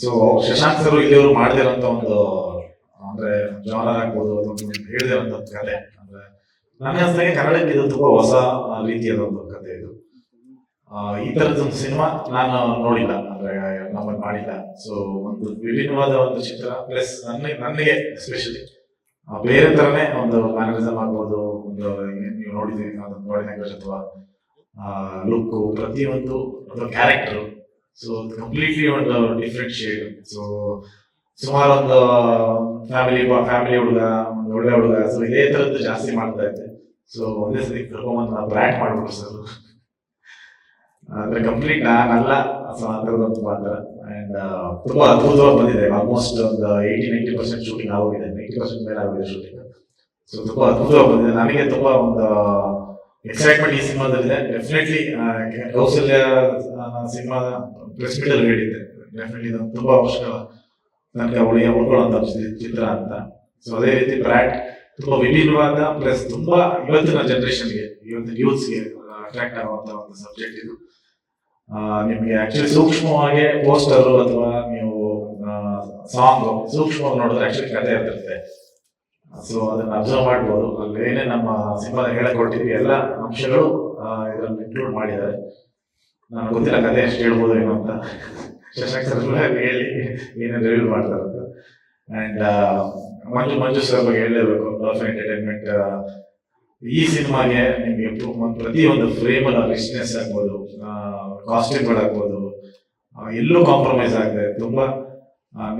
So Shashank sir ಇಲ್ಲಿಯವರು ಮಾಡಿದಿರಂತ ಒಂದು, ಅಂದ್ರೆ ಜಾನರ್ ಆಗ್ಬೋದು ಅಥವಾ ಹೇಳಿದಿರೋಂಥ ಒಂದು ಕತೆ. ಅಂದ್ರೆ ನನ್ನ ಅನ್ಸ್ತಾಗೆ ಕನ್ನಡಕ್ಕೆ ಇದು ತುಂಬಾ ಹೊಸ ರೀತಿಯಾದ ಒಂದು ಕತೆ ಇದು. ಈ ಈ ತರದೊಂದು ಸಿನಿಮಾ ನಾನು ನೋಡಿಲ್ಲ. ಅಂದ್ರೆ, ನಮ್ಮಲ್ಲಿ ಮಾಡಿಲ್ಲ. ಸೊ ಒಂದು ವಿಭಿನ್ನವಾದ ಒಂದು ಚಿತ್ರ ಪ್ಲಸ್ ನನಗೆ ನನಗೆ ಎಸ್ಪೆಷಲಿ ಬೇರೆ ತರನೇ ಒಂದು ಮ್ಯಾನರಿಸಮ್ ಆಗ್ಬೋದು, ಒಂದು, ನೀವು ನೋಡಿದ್ದೀರಿ ನೋಡಿದ ಅಥವಾ ಲುಕ್ ಪ್ರತಿಯೊಂದು ಅಥವಾ ಕ್ಯಾರೆಕ್ಟರ್ ಸೊ ಕಂಪ್ಲೀಟ್ಲಿ ಒಂದು ಡಿಫ್ರೆಂಟ್ ಶೇಡ್ ಸೊ ಸುಮಾರು ಒಂದು ಫ್ಯಾಮಿಲಿ ಫ್ಯಾಮಿಲಿ ಹುಡುಗ ಒಂದು ಒಳ್ಳೆ ಹುಡುಗ. ಸೊ ಇದೇ ತರದ್ದು ಜಾಸ್ತಿ ಮಾಡ್ತಾ ಇದ್ದೆ. ಸೊ ಒಂದೇ ಸತಿ ಕರ್ಕೊಂಬಂದು ಬ್ರ್ಯಾಂಡ್ ಮಾಡ್ಬಿಟ್ರು ಸರ್. ಅಂದ್ರೆ ಕಂಪ್ಲೀಟ್ ನಾನಲ್ಲ ಸೊ ಆ ಥರದೊಂದು ಪಾತ್ರ ಅಂಡ್ ತುಂಬಾ ಅದ್ಭುತವಾಗಿ ಬಂದಿದೆ ಆಲ್ಮೋಸ್ಟ್ ಒಂದು ಏಯ್ಟಿ ನೈಂಟಿ ಪರ್ಸೆಂಟ್ ಶೂಟಿಂಗ್ ಆಗೋಗಿದೆ. ನೈಂಟಿ ಪರ್ಸೆಂಟ್ ಮೇಲೆ ಆಗಿದೆ ಶೂಟಿಂಗ್ ಸೊ ತುಂಬಾ ಅದ್ಭುತವಾಗಿ ಬಂದಿದೆ ನನಗೆ ತುಂಬಾ ಒಂದು ಎಕ್ಸೈಟ್ಮೆಂಟ್ ಈ ಸಿನಿಮಾದಲ್ಲಿದೆ. ಡೆಫಿನೆಟ್ಲಿ ಕೌಶಲ್ಯ ಸಿನಿಮಾದ ಪ್ರೆಸ್ ಮೀಟ್ ಅಲ್ಲಿ ಹೇಳಿದ್ದೆ. ಡೆಫಿನೆಟ್ಲಿ ಇದು ತುಂಬಾ ವರ್ಷಗಳ ನನಗೆ ಅವಳಿಗೆ ಉಳ್ಕೊಳ್ಳೋಂಥ ಅಂತ ಚಿತ್ರ ಅಂತ. ಸೊ ಅದೇ ರೀತಿ ಬ್ರ್ಯಾಟ್ ತುಂಬಾ ವಿಭಿನ್ನವಾದ ಪ್ಲಸ್ ತುಂಬಾ ಇವತ್ತಿನ ಜನರೇಷನ್ಗೆ ಇವತ್ತಿನ ಯೂತ್ಸ್ಗೆ ಅಟ್ರಾಕ್ಟ್ ಆಗುವಂತ ಒಂದು ಸಬ್ಜೆಕ್ಟ್ ಇದು. ನಿಮಗೆ ನಿಮ್ಗೆ ಆಕ್ಚುಲಿ ಸೂಕ್ಷ್ಮವಾಗಿ ಪೋಸ್ಟರ್ ಅಥವಾ ನೀವು ಸಾಂಗ್ ಸೂಕ್ಷ್ಮವಾಗಿ ನೋಡಿದ್ರೆ ಆಕ್ಚುಲಿ ಕಥೆ ಇರ್ತಿರುತ್ತೆ ಸೊ ಅದನ್ನ ಅಬ್ಸರ್ವ್ ಮಾಡ್ಬೋದು. ಅಲ್ಲಿ ಏನೇ ನಮ್ಮ ಸಿನಿಮಾದ ಹೇಳಕ್ ಹೊರಟಿದ್ವಿ ಎಲ್ಲ ಅಂಶಗಳು ಇದರಲ್ಲಿ ಇನ್ಕ್ಲೂಡ್ ಮಾಡಿದ್ದಾರೆ. ನನಗೆ ಗೊತ್ತಿಲ್ಲ ಕಥೆ ಎಷ್ಟು ಹೇಳ್ಬೋದು ಏನೋ ಅಂತ. ಶಶಾಂಕ್ ಸರ್ ಹೇಳಿ ಏನೇನು ರಿವೀಲ್ ಮಾಡ್ತಾರೆ ಅಂತ. ಅಂಡ್ ಮಂಜು ಮಂಜು ಸರ್ ಬಗ್ಗೆ ಹೇಳಲೇಬೇಕು. ಲವ್ ಎಂಟರ್ಟೈನ್ಮೆಂಟ್ ಈ ಸಿನಿಮಾಗೆ ನಿಮಗೆ ಒಂದು ಪ್ರತಿಯೊಂದು ಫ್ರೇಮ್ ಅಲ್ಲಿ ರಿಚ್ನೆಸ್ ಆಗ್ಬೋದು ಕಾಸ್ಟ್ಯೂಮ್ಗಳಾಗ್ಬೋದು ಎಲ್ಲೂ ಕಾಂಪ್ರಮೈಸ್ ಆಗದೆ ತುಂಬಾ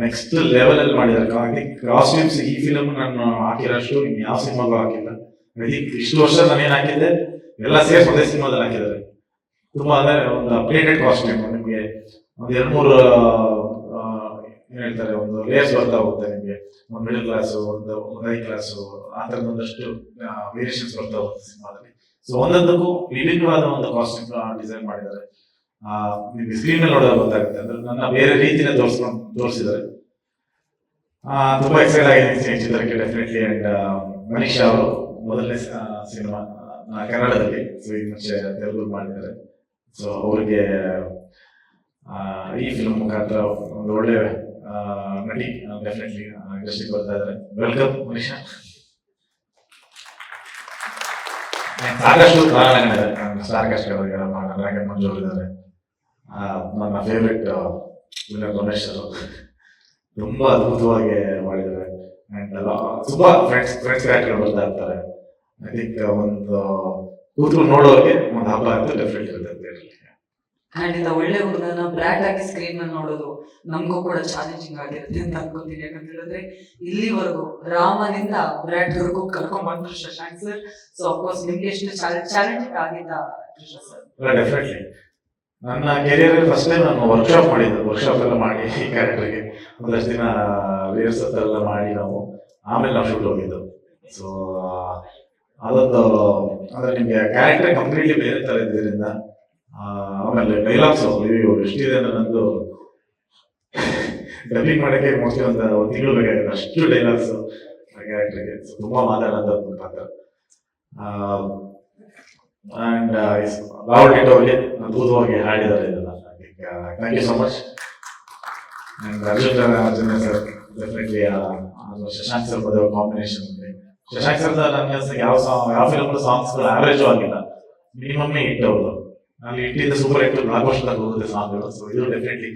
ನೆಕ್ಸ್ಟ್ ಲೆವೆಲ್ ಅಲ್ಲಿ ಮಾಡಿದ್ದಾರೆ. ಕಾಸ್ಟ್ಯೂಮ್ಸ್ ಈ ಫಿಲಮ್ ನಾನು ಹಾಕಿರೋಷ್ಟು ಇನ್ ಯಾವ ಸಿನಿಮಾಗೂ ಹಾಕಿಲ್ಲ. ಐ ಥಿಂಕ್ ಇಷ್ಟು ವರ್ಷ ನಾನು ಏನ್ ಹಾಕಿದ್ದೆ? ಎಲ್ಲ ಸೇರ್ಸ್ ಒಂದೇ ಸಿನಿಮಾದಲ್ಲಿ ಹಾಕಿದ್ದಾರೆ. ತುಂಬಾ ಅಂದ್ರೆ ಒಂದು ಅಪ್ಡೇಟೆಡ್ ಕಾಸ್ಟ್ಯೂಮ್ ನಿಮಗೆ ಒಂದು ಎರಡು ಮೂರು ಏನ್ ಹೇಳ್ತಾರೆ, ಒಂದು ಲೇಯರ್ಸ್ ಬರ್ತಾ ಹೋಗುತ್ತೆ ನಿಮಗೆ. ಒಂದು ಮಿಡಲ್ ಕ್ಲಾಸ್ ಒಂದು ಹೈ ಕ್ಲಾಸ್ ಆ ಒಂದಷ್ಟು ವೇರಿಯೇಷನ್ಸ್ ಬರ್ತಾ ಹೋಗುತ್ತೆ ಸಿನಿಮಾದಲ್ಲಿ. ಸೊ ಒಂದೊಂದಕ್ಕೂ ವಿಭಿನ್ನವಾದ ಒಂದು ಕಾಸ್ಟ್ಯೂಮ್ ಡಿಸೈನ್ ಮಾಡಿದ್ದಾರೆ. ನಿಮ್ಗೆ ಸ್ಕ್ರೀನ್ ನೋಡೋದು ಗೊತ್ತಾಗುತ್ತೆ. ಅಂದ್ರೆ ನನ್ನ ಬೇರೆ ರೀತಿನ ತೋರಿಸ್ಕೊಂಡು ತೋರಿಸಿದ್ದಾರೆ. ತುಂಬಾ ಎಕ್ಸೈಟ್ ಆಗಿದೆ ಚಿತ್ರಕ್ಕೆ ಡೆಫಿನೆಟ್ಲಿ ಅಂಡ್ ಮನೀಶ್ ಅವರು ಮೊದಲನೇ ಸಿನಿಮಾ ಕನ್ನಡದಲ್ಲಿ ಸೊ ಈ ಮುಂಚೆ ತೆಲುಗು ಮಾಡಿದ್ದಾರೆ. ಸೊ ಅವರಿಗೆ ಈ ಫಿಲ್ಮ್ ಮುಖಾಂತರ ಒಂದು ಒಳ್ಳೆ ನಟಿ ಡೆಫಿನೆಟ್ಲಿ ಇಂಡಸ್ಟ್ರಿಗೆ ಬರ್ತಾ ಇದ್ದಾರೆ. ವೆಲ್ಕಮ್ ಮನೀಶಾ. ಸಾಕಷ್ಟು ತಾರಾಗಣಿದ್ದಾರೆ ಸಾಕಷ್ಟು ನಾಗನ್ ಮಂಜು ಅವರಿದ್ದಾರೆ. ಆ, ನನ್ನ ಫೇವ್ರೆಟ್ ವಿನರ್ ಗಣೇಶ್ ಅವರು. ತುಂಬಾ ಅದ್ಭುತವಾಗಿ ಮಾಡಿದ್ದಾರೆ. ಅಂಡ್ ತುಂಬಾ ಫ್ರೆಂಡ್ಸ್ ಫ್ರೆಂಡ್ಸ್ ಕ್ಯಾರೆಕ್ಟರ್ ಬರ್ತಾ ಇರ್ತಾರೆ? ಐ ಥಿಂಕ್ ಒಂದು ಕೂತ್ಕೊಂಡು ನೋಡೋರಿಗೆ ಒಂದು ಹಬ್ಬ ಅಂತ ಡೆಫಿನೆಟ್ ಇರುತ್ತೆ theatre ಅಂಡ್ ಖಂಡಿತ ಒಳ್ಳೆ ಹುಡುಗನ ಬ್ರ್ಯಾಟ್ ಆಗಿ ಸ್ಕ್ರೀನ್ ಅನ್ನು ನೋಡೋದು ನಮಗೂ ಕೂಡ ಚಾಲೆಂಜಿಂಗ್ ಆಗಿರುತ್ತೆ ಅಂತ ಅನ್ಕೋತೀನಿ. ಯಾಕಂತ ಹೇಳಿದ್ರೆ ಇಲ್ಲಿವರೆಗೂ ರಾಮನಿಂದ ಬ್ರ್ಯಾಟ್ ವರೆಗೂ ಕರ್ಕೊಂಡ್ ಬಂದ್ರು ಶಶಾಂಕ್ ಸರ್ ಸೊ ಅಫ್ಕೋರ್ಸ್ ನಿಮ್ಗೆ ಎಷ್ಟು ಚಾಲೆಂಜಿಂಗ್ ಆಗಿದ್ದ ಕೃಷ್ಣ ಸರ್ ಡೆಫಿನೆಟ್ಲಿ ನನ್ನ ಕೆರಿಯರ್ ಫಸ್ಟ್ ಟೈಮ್ ನಾನು ವರ್ಕ್ಶಾಪ್ ಮಾಡಿದ್ದು. ವರ್ಕ್ಶಾಪ್ ಎಲ್ಲ ಮಾಡಿ ಕ್ಯಾರೆಕ್ಟರ್ಗೆ ಒಂದಷ್ಟು ದಿನ ವೇರ್ಸ್ ಎಲ್ಲ ಮಾಡಿ ನಾವು ಆಮೇಲೆ ನಾವು ಶೂಟ್ ಹೋಗಿದ್ದು. ಸೊ ಅದೊಂದು, ಅಂದ್ರೆ ನಿಮ್ಗೆ ಕ್ಯಾರೆಕ್ಟರ್ ಕಂಪ್ಲೀಟ್ಲಿ ಬೇರೆ ತರ ಇದ್ದರಿಂದ ಆಮೇಲೆ ಡೈಲಾಗ್ಸ್ ಅಯ್ಯೋ ಎಷ್ಟಿದೆ ಅಂದ್ರೆ ನಂದು ಡಬ್ಬಿಂಗ್ ಮಾಡಕ್ಕೆ ಮೋಸ್ಟ್ಲಿ ಒಂದು ಒಂದು ತಿಂಗಳು ಬೇಕಾಗಿದೆ ಅಷ್ಟು ಡೈಲಾಗ್ಸ್ ಕ್ಯಾರೆಕ್ಟರ್ಗೆ ತುಂಬಾ ಮಾತಾಡೋದು ಪಾತ್ರ ಅಂಡ್ ಟಿಟ್ ಅವರಿಗೆ ಅದ್ಭುತವಾಗಿ ಹಾಡಿದ್ದಾರೆ ಇದೆಲ್ಲ thank you so much and Arjun Arjuna sir definitely Shashank sir ಮದುವೆ ಕಾಂಬಿನೇಷನ್ ಶಶಾಂಕ್ ಸರ್ ನನ್ನ ಯಾವ ಸಾಂಗ್ ಯಾವ ಫಿಲ್ಮ್ ಸಾಂಗ್ಸ್ಗಳು ಆವರೇಜ್ ಆಗಿಲ್ಲ ಮಿನಿಮಮ್ ಹಿಟ್ ಅವರು ಅಲ್ಲಿ ಇಟ್ಟಿದ್ದ ಸೂಪರ್ ಹಿಟ್ ಬ್ಲಾಕ್ ಬಸ್ಟರ್ ಹೋಗುತ್ತೆ ಸಾಂಗ್ಗಳು. ಸೊ ಇದು ಡೆಫಿನೆಟ್ಲಿ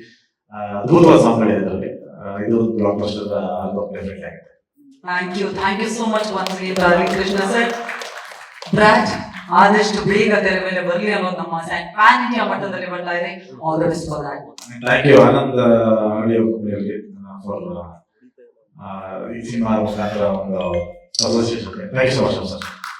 ಅದ್ಭುತವಾದ ಸಾಂಗ್ಗಳಿದೆ ಅದರಲ್ಲಿ ಇದು ಬ್ಲಾಕ್ ಬಸ್ಟರ್ ಆಲ್ಬಮ್ ಡೆಫಿನೆಟ್ಲಿ ಆಗಿದೆ thank you thank you so much once again Krishna sir brat ಆದಷ್ಟು ಬೇಗ ತೆರೆ ಮೇಲೆ ಬರಲಿ ಅನ್ನೋದು ನಮ್ಮ ಇಂಡಿಯಾ ಮಟ್ಟದಲ್ಲಿ ಬರ್ತಾ ಇದೆ. All the best for that thank you Anand audio for ಈ ಸಿನಿಮಾ ಮುಖಾಂತರ ಒಂದು thank you so much sir